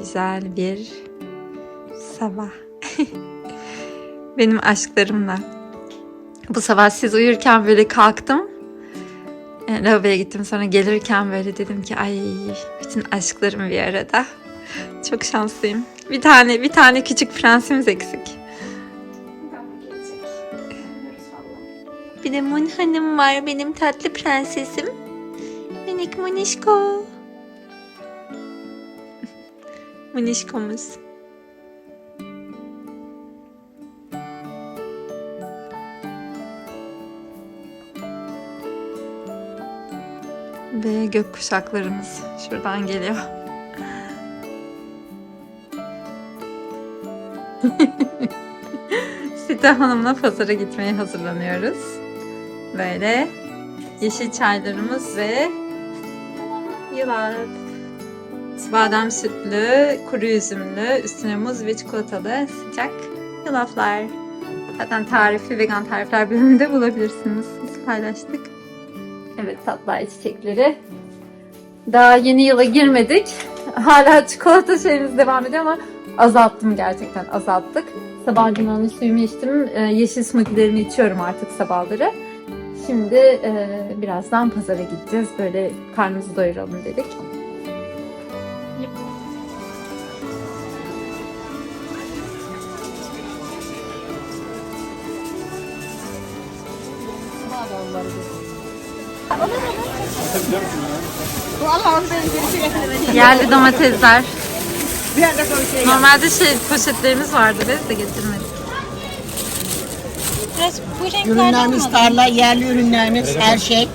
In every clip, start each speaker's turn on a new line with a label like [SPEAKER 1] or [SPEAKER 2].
[SPEAKER 1] güzel bir sabah. Benim aşklarımla. Bu sabah siz uyurken böyle kalktım. E, Lavaboya gittim sonra gelirken böyle dedim ki ay bütün aşklarım bir arada. Çok şanslıyım. Bir tane bir tane küçük prensimiz eksik. Bir de Mun Hanım var benim tatlı prensesim. Minik Munişko. Munişkomuz. Ve gökkuşaklarımız şuradan geliyor. Sita Hanım'la pazara gitmeye hazırlanıyoruz. Böyle yeşil çaylarımız ve Badem sütlü, kuru üzümlü, üstüne muz ve çikolatalı sıcak yulaflar. Zaten tarifi vegan tarifler bölümünde bulabilirsiniz. Biz paylaştık. Evet tatlı çiçekleri. Daha yeni yıla girmedik. Hala çikolata şeyimiz devam ediyor ama azalttım gerçekten azalttık. Sabah limonlu suyumu içtim. Ee, yeşil smoothie'lerimi içiyorum artık sabahları. Şimdi e, birazdan pazara gideceğiz. Böyle karnımızı doyuralım dedik. Yerli domatesler. Normalde şey poşetlerimiz vardı biz de getirmedik.
[SPEAKER 2] Biraz bu renklerden
[SPEAKER 3] Ürünlerimiz
[SPEAKER 2] mi?
[SPEAKER 3] tarla, yerli ürünlerimiz, her şey.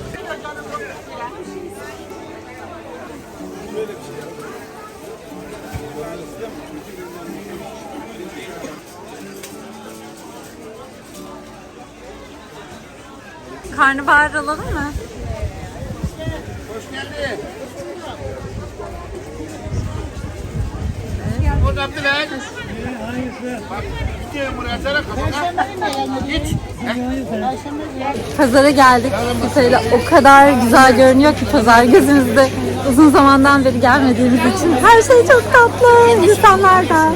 [SPEAKER 1] Karnabahar alalım mı?
[SPEAKER 4] Buraya. Sana kafana. Git.
[SPEAKER 1] Pazara geldik. Mesela o kadar güzel görünüyor ki pazar gözümüzde. Uzun zamandan beri gelmediğimiz için her şey çok tatlı. İnsanlar da.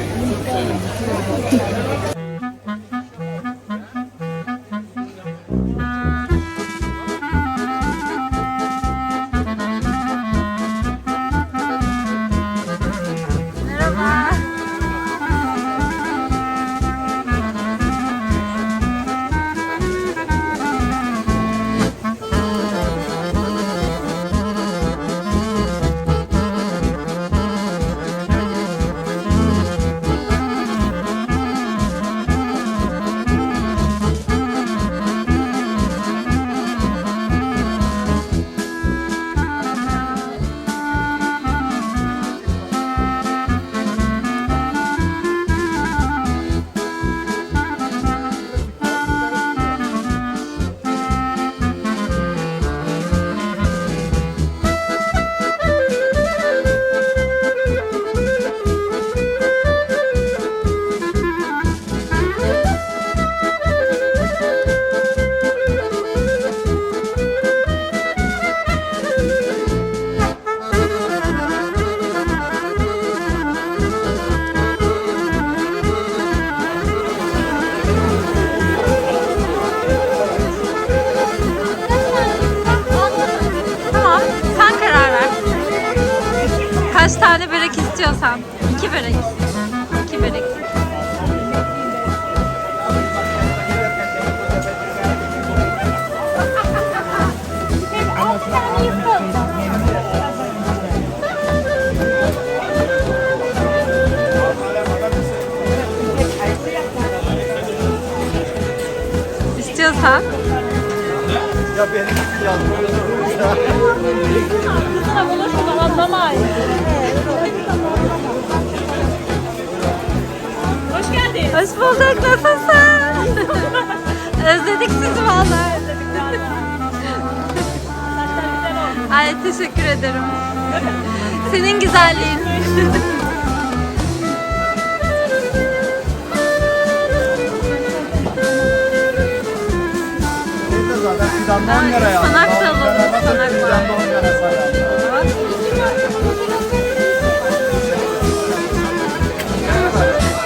[SPEAKER 1] Kaç tane börek istiyorsan. İki börek. İki börek.
[SPEAKER 2] Hoş geldin.
[SPEAKER 1] Hoş bulduk. Nasılsın? Özledik sizi vallahi. Ay teşekkür ederim. Senin güzelliğin.
[SPEAKER 4] bizden de ya.
[SPEAKER 1] Sanak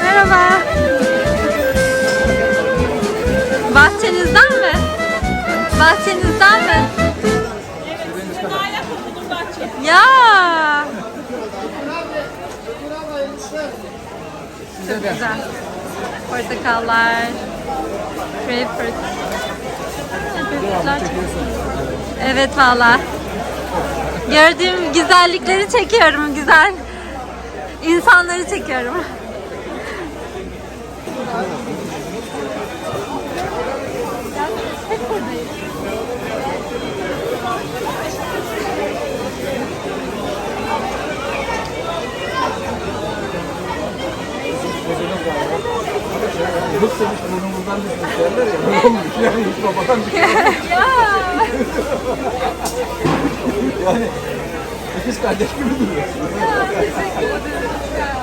[SPEAKER 1] Merhaba. Bahçenizden mi?
[SPEAKER 4] Bahçenizden mi? Ya. Çok
[SPEAKER 2] güzel. Portakallar. Grapefruit. Evet valla. Gördüğüm güzellikleri çekiyorum. Güzel insanları çekiyorum. Hep buradayız.
[SPEAKER 4] Yoksa biz burnumuzdan düşmüş derler ya. Ne olmuş yani hiç babadan düşmüş.
[SPEAKER 2] ya.
[SPEAKER 4] Yani ikiz kardeş gibi duruyor.
[SPEAKER 2] Ya, teşekkür ederim. Ya.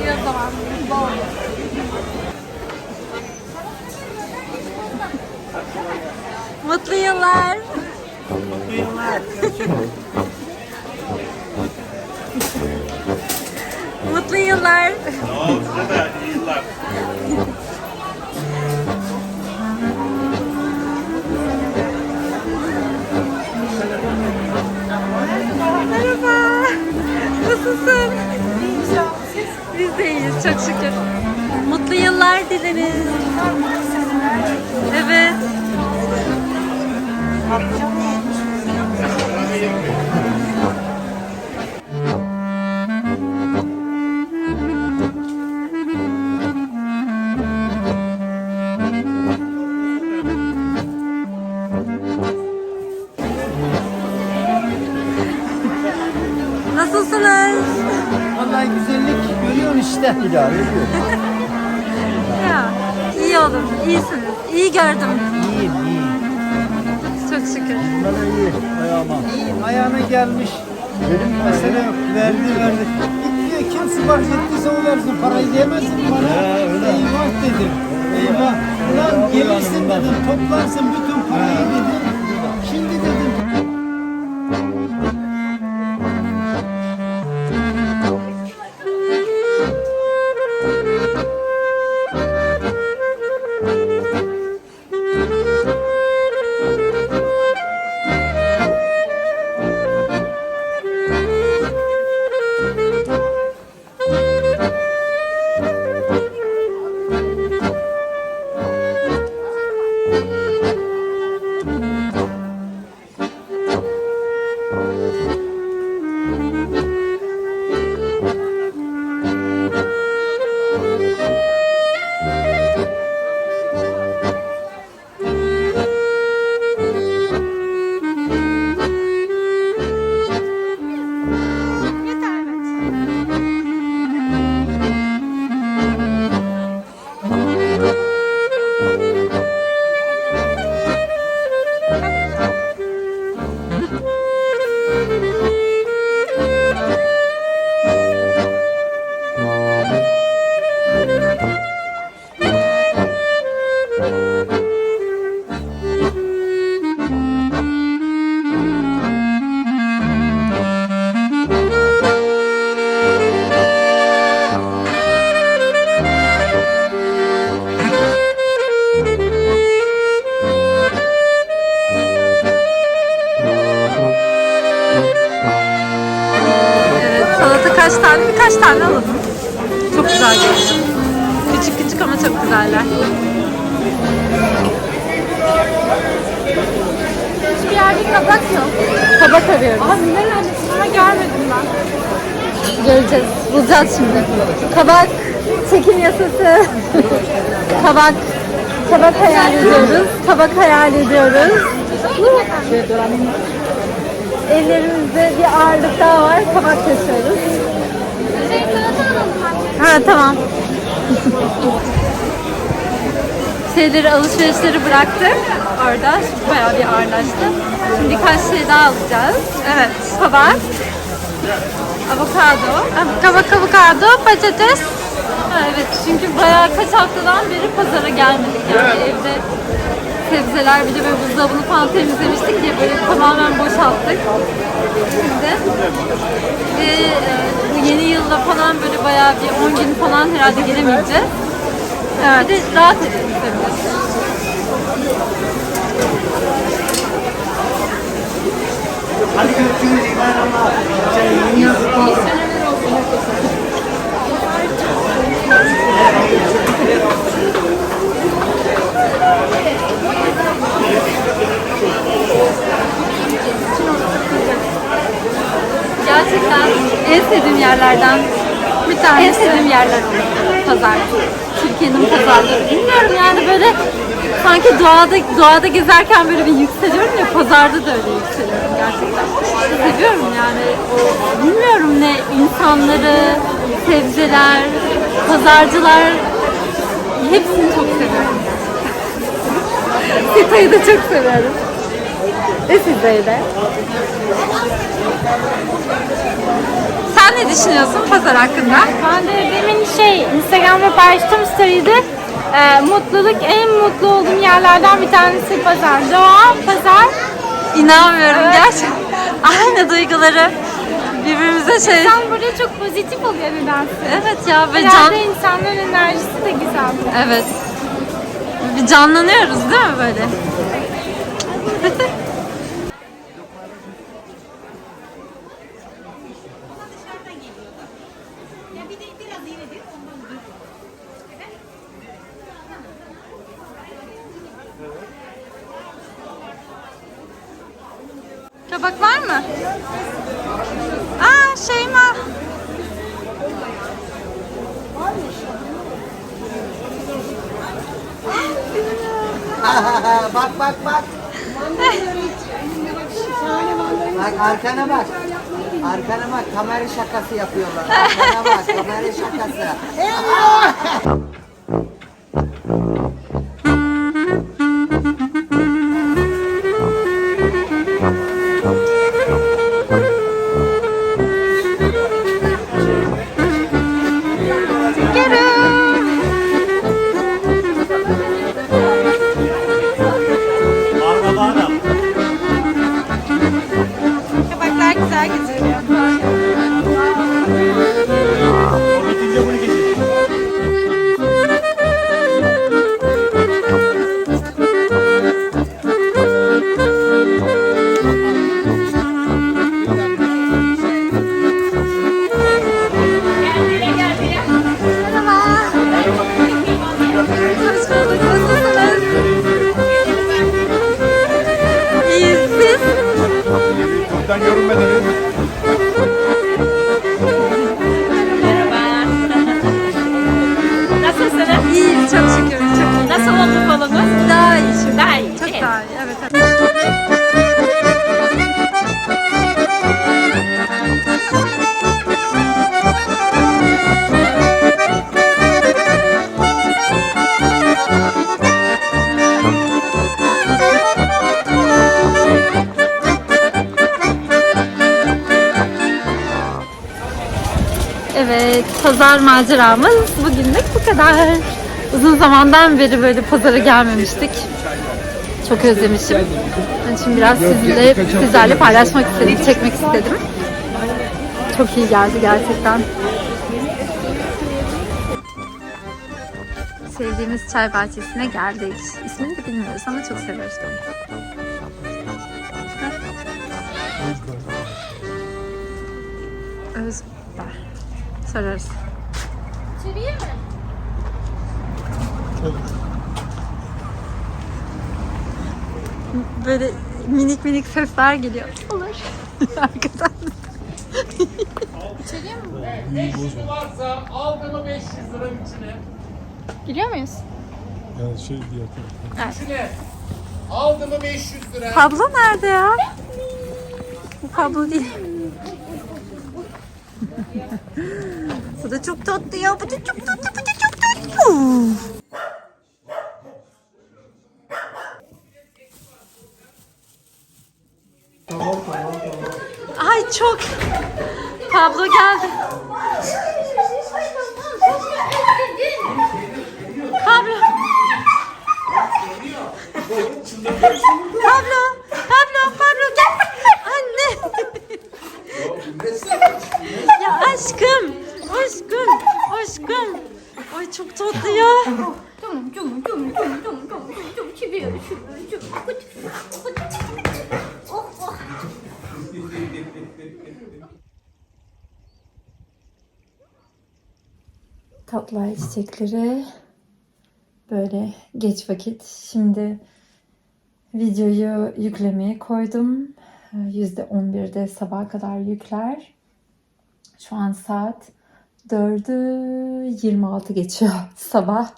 [SPEAKER 2] İyi o zaman. Bol. Mutlu yıllar. Mutlu yıllar. Merhaba.
[SPEAKER 4] Bana iyi ayağıma.
[SPEAKER 1] Ayağına gelmiş.
[SPEAKER 4] Benim
[SPEAKER 1] Mesele yok. Verdi verdi. Git diyor kim sipariş ettiyse o versin. Parayı diyemezsin bana. Eyvah dedim. Eyvah. Ulan gelirsin dedim. Toplarsın bütün parayı dedim. Thank you. Bulacağız şimdi. Kabak, çekim yasası. kabak. Kabak hayal ediyoruz. Kabak hayal ediyoruz. Ellerimizde bir ağırlık daha var. Kabak taşıyoruz. Ha tamam. Şeyleri, alışverişleri bıraktık orada. Bayağı bir ağırlaştı. Şimdi birkaç şey daha alacağız. Evet, kabak. Avokado. Kabak, avokado, patates. Ha, evet, çünkü bayağı kaç haftadan beri pazara gelmedik. Yani evde sebzeler bir de böyle buzdolabını falan temizlemiştik diye böyle tamamen boşalttık. Şimdi ve e, bu yeni yılda falan böyle bayağı bir 10 gün falan herhalde gelemeyeceğiz. Evet. Bir de rahat edelim tabii. Hadi Gerçekten en sevdiğim yerlerden bir tanesi. En sevdiğim yerler. Pazar. Türkiye'nin pazarları. Bilmiyorum yani böyle sanki doğada doğada gezerken böyle bir yükseliyorum ya pazarda da öyle yükseliyorum gerçekten. Seviyorum yani o bilmiyorum ne insanları, sebzeler, pazarcılar hepsini çok seviyorum. Sita'yı da çok seviyorum. Ve sizleri de.
[SPEAKER 5] Sen ne düşünüyorsun pazar hakkında?
[SPEAKER 2] Ben de demin şey Instagram'da paylaştığım story'de e, mutluluk en mutlu olduğum yerlerden bir tanesi pazar. Doğa, pazar.
[SPEAKER 5] İnanmıyorum gerçekten. Aynı duyguları birbirimize şey...
[SPEAKER 2] İnsan burada çok pozitif oluyor nedense.
[SPEAKER 5] Evet ya ve can...
[SPEAKER 2] Herhalde insanların enerjisi de güzel.
[SPEAKER 5] Evet. Bir canlanıyoruz değil mi böyle? Kabak var mı? Aa Şeyma.
[SPEAKER 6] bak bak bak. Bak arkana bak. Arkana bak kamera şakası yapıyorlar. Arkana bak kamera şakası.
[SPEAKER 1] Pazar maceramız bugünlük bu kadar. Uzun zamandan beri böyle pazara gelmemiştik. Çok özlemişim. Onun için biraz sizinle, sizlerle paylaşmak istedim, çekmek istedim. Çok iyi geldi gerçekten.
[SPEAKER 5] Sevdiğimiz çay bahçesine geldik. İsmini de bilmiyoruz ama çok seviyoruz. Sorarız. Böyle minik minik sesler geliyor. Olur. Arkadan.
[SPEAKER 2] Giriyor muyuz?
[SPEAKER 7] Yani şey diye.
[SPEAKER 8] Aldı mı 500 lira?
[SPEAKER 5] Pablo nerede ya? Bu Pablo değil. bu da çok tatlı ya. Bu da çok tatlı. Bu da çok tatlı. Ay çok. Pablo geldi. Pablo. Pablo, Pablo, Pablo gel. Anne. ya aşkım, aşkım, aşkım. Ay çok tatlı ya.
[SPEAKER 1] Tatlı ay çiçekleri böyle geç vakit. Şimdi videoyu yüklemeye koydum. %11'de sabaha kadar yükler. Şu an saat 4'ü 26 geçiyor sabah.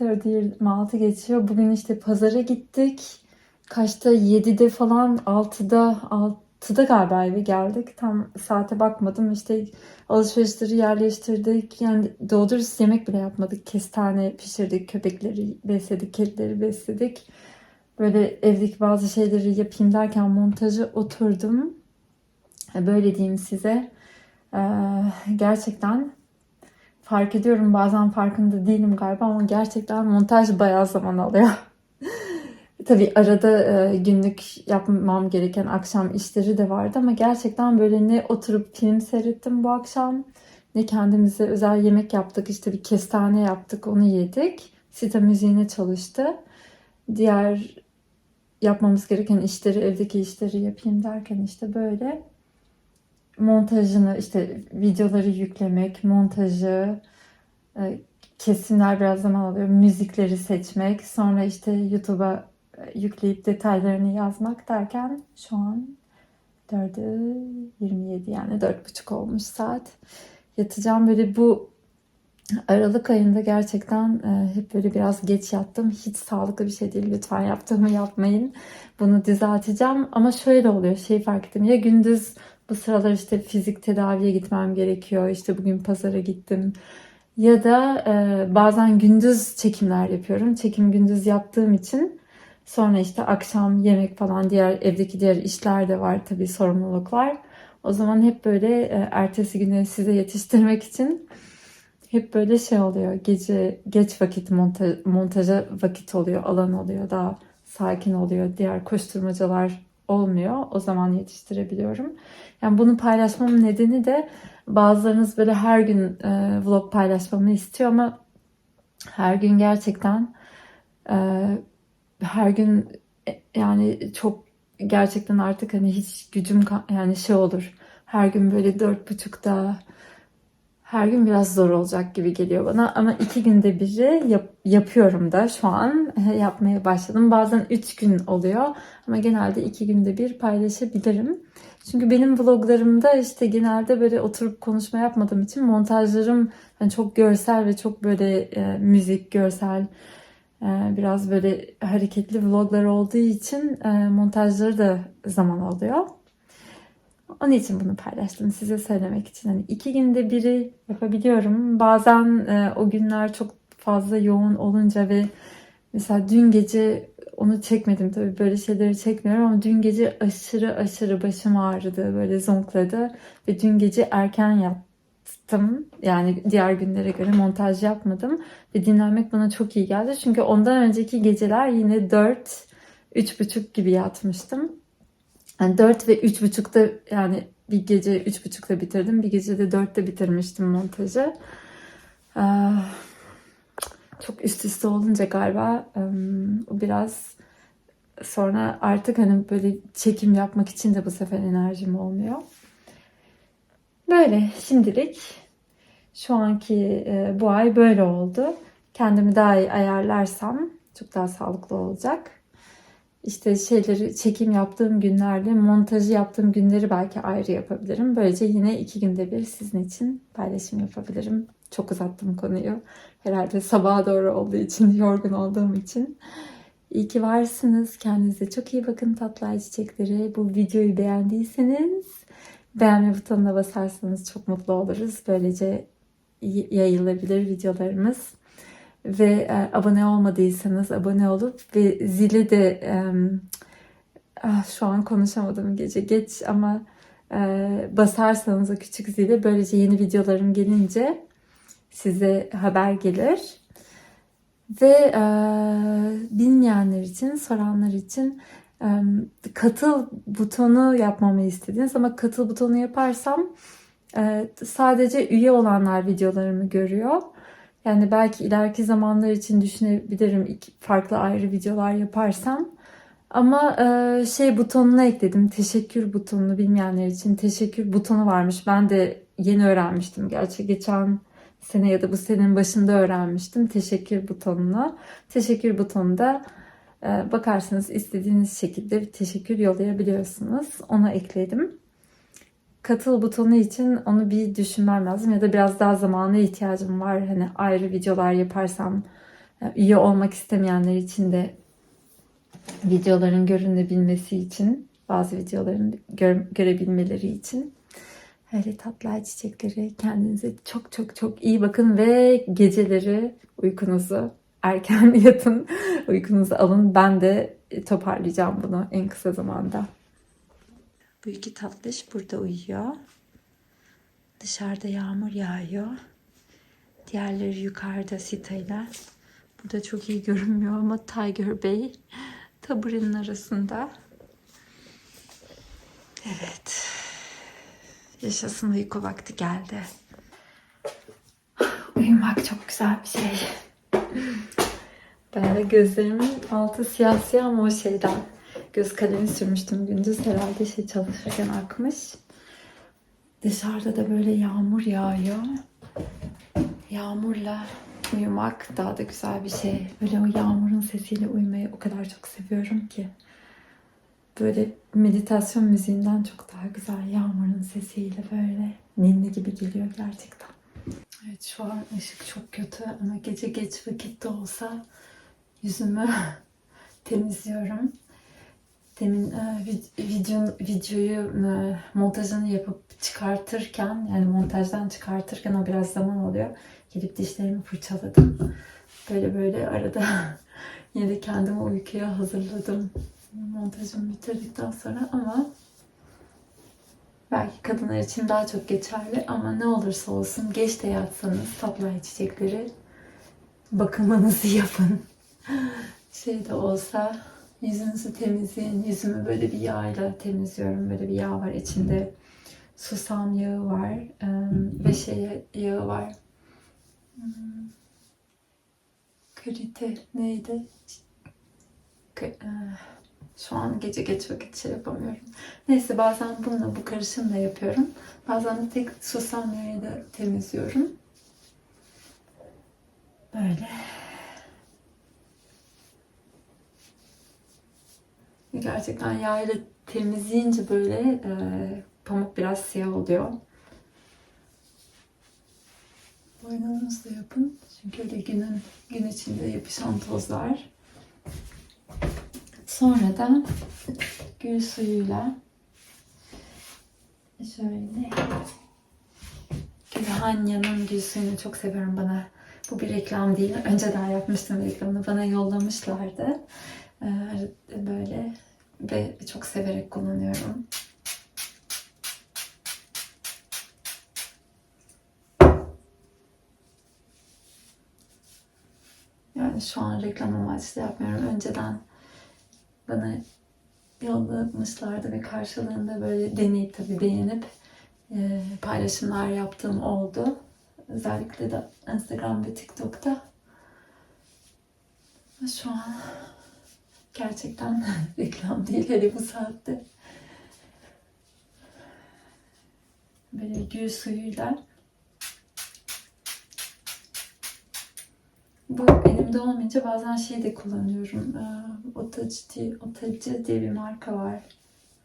[SPEAKER 1] 4'ü 26 geçiyor. Bugün işte pazara gittik. Kaçta? 7'de falan 6'da 6'da galiba eve geldik. Tam saate bakmadım. İşte alışverişleri yerleştirdik. Yani dürüst yemek bile yapmadık. Kestane pişirdik. Köpekleri besledik. Kedileri besledik. Böyle evdeki bazı şeyleri yapayım derken montajı oturdum. Böyle diyeyim size. Gerçekten fark ediyorum bazen farkında değilim galiba ama gerçekten montaj bayağı zaman alıyor. Tabii arada günlük yapmam gereken akşam işleri de vardı ama gerçekten böyle ne oturup film seyrettim bu akşam ne kendimize özel yemek yaptık işte bir kestane yaptık onu yedik. Sita müziğine çalıştı. Diğer yapmamız gereken işleri evdeki işleri yapayım derken işte böyle montajını işte videoları yüklemek, montajı, e, kesimler biraz zaman alıyor. Müzikleri seçmek, sonra işte YouTube'a e, yükleyip detaylarını yazmak derken şu an 4'ü 27 yani 4.30 olmuş saat. Yatacağım böyle bu Aralık ayında gerçekten e, hep böyle biraz geç yattım. Hiç sağlıklı bir şey değil. Lütfen yaptığımı yapmayın. Bunu düzelteceğim. Ama şöyle oluyor. Şey fark ettim. Ya gündüz bu sıralar işte fizik tedaviye gitmem gerekiyor. İşte bugün pazara gittim. Ya da e, bazen gündüz çekimler yapıyorum. Çekim gündüz yaptığım için sonra işte akşam yemek falan diğer evdeki diğer işler de var tabii sorumluluklar. O zaman hep böyle e, ertesi güne size yetiştirmek için hep böyle şey oluyor. Gece geç vakit montaj, montaja vakit oluyor, alan oluyor. Daha sakin oluyor. Diğer koşturmacalar olmuyor. O zaman yetiştirebiliyorum. Yani bunu paylaşmamın nedeni de bazılarınız böyle her gün e, vlog paylaşmamı istiyor ama her gün gerçekten e, her gün e, yani çok gerçekten artık hani hiç gücüm yani şey olur. Her gün böyle dört buçukta her gün biraz zor olacak gibi geliyor bana ama iki günde biri yap- yapıyorum da şu an yapmaya başladım. Bazen üç gün oluyor ama genelde iki günde bir paylaşabilirim. Çünkü benim vloglarımda işte genelde böyle oturup konuşma yapmadığım için montajlarım yani çok görsel ve çok böyle e, müzik, görsel e, biraz böyle hareketli vloglar olduğu için e, montajları da zaman alıyor. Onun için bunu paylaştım size söylemek için. Hani iki günde biri yapabiliyorum. Bazen e, o günler çok fazla yoğun olunca ve mesela dün gece onu çekmedim tabii böyle şeyleri çekmiyorum ama dün gece aşırı aşırı başım ağrıdı böyle zonkladı ve dün gece erken yattım yani diğer günlere göre montaj yapmadım ve dinlenmek bana çok iyi geldi çünkü ondan önceki geceler yine 4 3.30 gibi yatmıştım. Yani 4 ve 3.30'da yani bir gece 3.30'da bitirdim. Bir gece de 4'te bitirmiştim montajı. Ee, çok üst üste olunca galiba o biraz sonra artık hani böyle çekim yapmak için de bu sefer enerjim olmuyor. Böyle şimdilik şu anki e, bu ay böyle oldu. Kendimi daha iyi ayarlarsam çok daha sağlıklı olacak. İşte şeyleri çekim yaptığım günlerde montajı yaptığım günleri belki ayrı yapabilirim. Böylece yine iki günde bir sizin için paylaşım yapabilirim. Çok uzattım konuyu. Herhalde sabaha doğru olduğu için, yorgun olduğum için. İyi ki varsınız. Kendinize çok iyi bakın tatlı ay çiçekleri. Bu videoyu beğendiyseniz beğenme butonuna basarsanız çok mutlu oluruz. Böylece yayılabilir videolarımız ve e, abone olmadıysanız abone olup ve zili de e, şu an konuşamadım gece geç ama e, basarsanız o küçük zili böylece yeni videolarım gelince size haber gelir. Ve e, bilmeyenler için, soranlar için e, katıl butonu yapmamı istediniz ama katıl butonu yaparsam e, sadece üye olanlar videolarımı görüyor. Yani belki ileriki zamanlar için düşünebilirim iki farklı ayrı videolar yaparsam. Ama e, şey butonuna ekledim. Teşekkür butonunu bilmeyenler için teşekkür butonu varmış. Ben de yeni öğrenmiştim. Gerçi geçen sene ya da bu senenin başında öğrenmiştim teşekkür butonunu. Teşekkür butonunda e, bakarsanız istediğiniz şekilde bir teşekkür yollayabiliyorsunuz. Ona ekledim. Katıl butonu için onu bir düşünmem lazım ya da biraz daha zamana ihtiyacım var. Hani ayrı videolar yaparsam e, üye olmak istemeyenler için de videoların görünebilmesi için bazı videoların gör- görebilmeleri için öyle tatlı çiçekleri kendinize çok çok çok iyi bakın ve geceleri uykunuzu erken yatın uykunuzu alın ben de toparlayacağım bunu en kısa zamanda. Bu iki tatlış burada uyuyor. Dışarıda yağmur yağıyor. Diğerleri yukarıda sitayla. Burada çok iyi görünmüyor ama Tiger Bey taburenin arasında. Evet. Yaşasın uyku vakti geldi. Uyumak çok güzel bir şey. Ben de gözlerimin altı siyah siyah ama o şeyden. Göz kalemi sürmüştüm gündüz herhalde şey çalışırken akmış. Dışarıda da böyle yağmur yağıyor. Yağmurla uyumak daha da güzel bir şey. Böyle o yağmurun sesiyle uyumayı o kadar çok seviyorum ki. Böyle meditasyon müziğinden çok daha güzel yağmurun sesiyle böyle ninni gibi geliyor gerçekten. Evet şu an ışık çok kötü ama gece geç vakitte olsa yüzümü temizliyorum. Demin e, vid- video, videoyu e, montajını yapıp çıkartırken yani montajdan çıkartırken o biraz zaman oluyor. Gelip dişlerimi fırçaladım. Böyle böyle arada yine de kendimi uykuya hazırladım. Montajımı bitirdikten sonra ama belki kadınlar için daha çok geçerli ama ne olursa olsun geç de yatsanız tatlı ay çiçekleri bakımınızı yapın. Şey de olsa yüzünüzü temizleyin. Yüzümü böyle bir yağla temizliyorum. Böyle bir yağ var içinde. Susam yağı var. Ve şey yağı var. Hmm. Krite neydi? E, Şu an gece geç vakit şey yapamıyorum. Neyse bazen bununla bu karışımla yapıyorum. Bazen de tek susam yağıyla temizliyorum. Böyle. Gerçekten yağ ile temizleyince böyle e, pamuk biraz siyah oluyor. Boynunuzla yapın. Çünkü öyle günün gün içinde yapışan tozlar. Sonra da gül suyuyla şöyle Gülhanya'nın gül suyunu çok seviyorum bana. Bu bir reklam değil. Önceden yapmıştım reklamını. Bana yollamışlardı. Ee, böyle ve çok severek kullanıyorum. Yani şu an reklam amaçlı yapmıyorum. Önceden bana yollamışlardı ve karşılığında böyle deneyip tabii beğenip e, paylaşımlar yaptığım oldu. Özellikle de Instagram ve TikTok'ta. Şu an gerçekten reklam değil hele bu saatte. Böyle gül suyuyla Bu elimde olmayınca bazen şey de kullanıyorum. Ee, Otacı diye, Otacı diye bir marka var.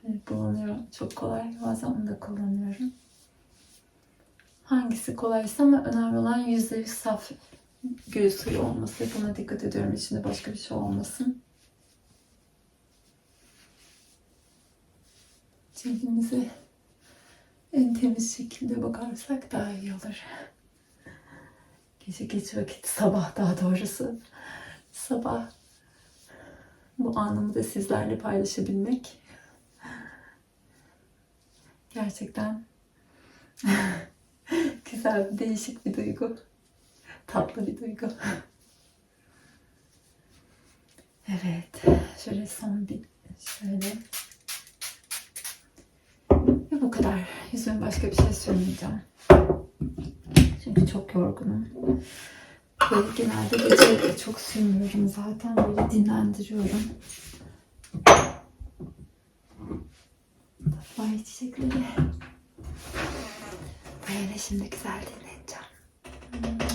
[SPEAKER 1] Evet, bulunuyor. Çok kolay. Bazen onu da kullanıyorum. Hangisi kolaysa ama önemli olan %100 saf gül suyu olması. Buna dikkat ediyorum. İçinde başka bir şey olmasın. Cildimize en temiz şekilde bakarsak daha iyi olur. Gece geç vakit, sabah daha doğrusu. Sabah bu anımı da sizlerle paylaşabilmek gerçekten güzel, değişik bir duygu. Tatlı bir duygu. Evet, şöyle son bir şöyle. Ve bu kadar. Yüzüme başka bir şey sürmeyeceğim. Çünkü çok yorgunum. Böyle genelde gece çok sürmüyorum zaten. Böyle dinlendiriyorum. Vay çiçekleri. Böyle şimdi güzel dinlendim.